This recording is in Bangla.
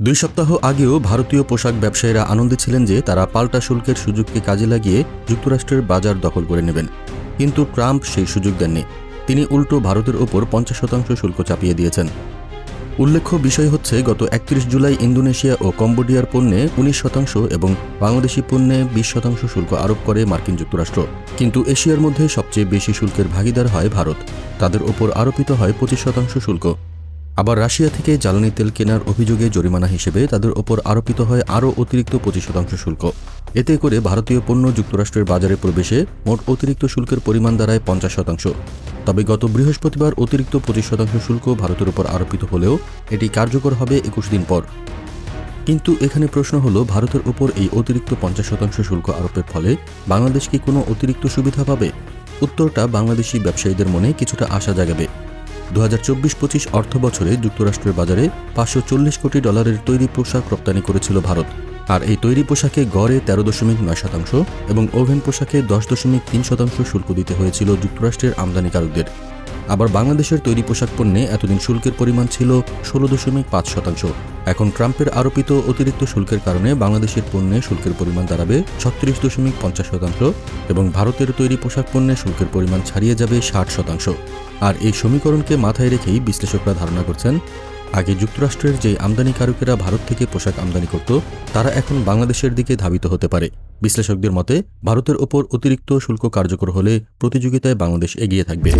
দুই সপ্তাহ আগেও ভারতীয় পোশাক ব্যবসায়ীরা আনন্দে ছিলেন যে তারা পাল্টা শুল্কের সুযোগকে কাজে লাগিয়ে যুক্তরাষ্ট্রের বাজার দখল করে নেবেন। কিন্তু ট্রাম্প সেই সুযোগ দেননি। তিনি উল্টো ভারতের ওপর পঞ্চাশ শতাংশ শুল্ক চাপিয়ে দিয়েছেন। উল্লেখ্য বিষয় হচ্ছে, গত একত্রিশ জুলাই ইন্দোনেশিয়া ও কম্বোডিয়ার পণ্যে উনিশ শতাংশ এবং বাংলাদেশি পণ্যে বিশ শতাংশ শুল্ক আরোপ করে মার্কিন যুক্তরাষ্ট্র। কিন্তু এশিয়ার মধ্যে সবচেয়ে বেশি শুল্কের ভাগিদার হয় ভারত। তাদের ওপর আরোপিত হয় পঁচিশ শতাংশ শুল্ক। আবার রাশিয়া থেকে জ্বালানি তেল কেনার অভিযোগে জরিমানা হিসেবে তাদের ওপর আরোপিত হয় আরও অতিরিক্ত পঁচিশ শতাংশ শুল্ক। এতে করে ভারতীয় পণ্য যুক্তরাষ্ট্রের বাজারে প্রবেশে মোট অতিরিক্ত শুল্কের পরিমাণ দাঁড়ায় পঞ্চাশ শতাংশ। তবে গত বৃহস্পতিবার অতিরিক্ত পঁচিশ শতাংশ শুল্ক ভারতের উপর আরোপিত হলেও এটি কার্যকর হবে একুশ দিন পর। কিন্তু এখানে প্রশ্ন হলো, ভারতের উপর এই অতিরিক্ত পঞ্চাশ শতাংশ শুল্ক আরোপের ফলে বাংলাদেশ কি কোনো অতিরিক্ত সুবিধা পাবে? উত্তরটা বাংলাদেশি ব্যবসায়ীদের মনে কিছুটা আশা জাগাবে। দু হাজার চব্বিশ পঁচিশ অর্থ বছরে যুক্তরাষ্ট্রের বাজারে পাঁচশো চল্লিশ কোটি ডলারের তৈরি পোশাক রপ্তানি করেছিল ভারত। আর এই তৈরি পোশাকে গড়ে তেরো দশমিক নয় শতাংশ এবং ওভেন পোশাকে দশ দশমিক তিন শতাংশ শুল্ক দিতে হয়েছিল যুক্তরাষ্ট্রের আমদানিকারকদের। আবার বাংলাদেশের তৈরি পোশাক পণ্যে এতদিন শুল্কের পরিমাণ ছিল ষোলো দশমিক পাঁচ শতাংশ। এখন ট্রাম্পের আরোপিত অতিরিক্ত শুল্কের কারণে বাংলাদেশের পণ্যে শুল্কের পরিমাণ দাঁড়াবে ছত্রিশ দশমিক পঞ্চাশ শতাংশ এবং ভারতের তৈরি পোশাক পণ্যে শুল্কের পরিমাণ ছাড়িয়ে যাবে ষাট শতাংশ। আর এই সমীকরণকে মাথায় রেখেই বিশ্লেষকরা ধারণা করছেন, আগে যুক্তরাষ্ট্রের যে আমদানিকারকেরা ভারত থেকে পোশাক আমদানি করত, তারা এখন বাংলাদেশের দিকে ধাবিত হতে পারে। বিশ্লেষকদের মতে, ভারতের ওপর অতিরিক্ত শুল্ক কার্যকর হলে প্রতিযোগিতায় বাংলাদেশ এগিয়ে থাকবে।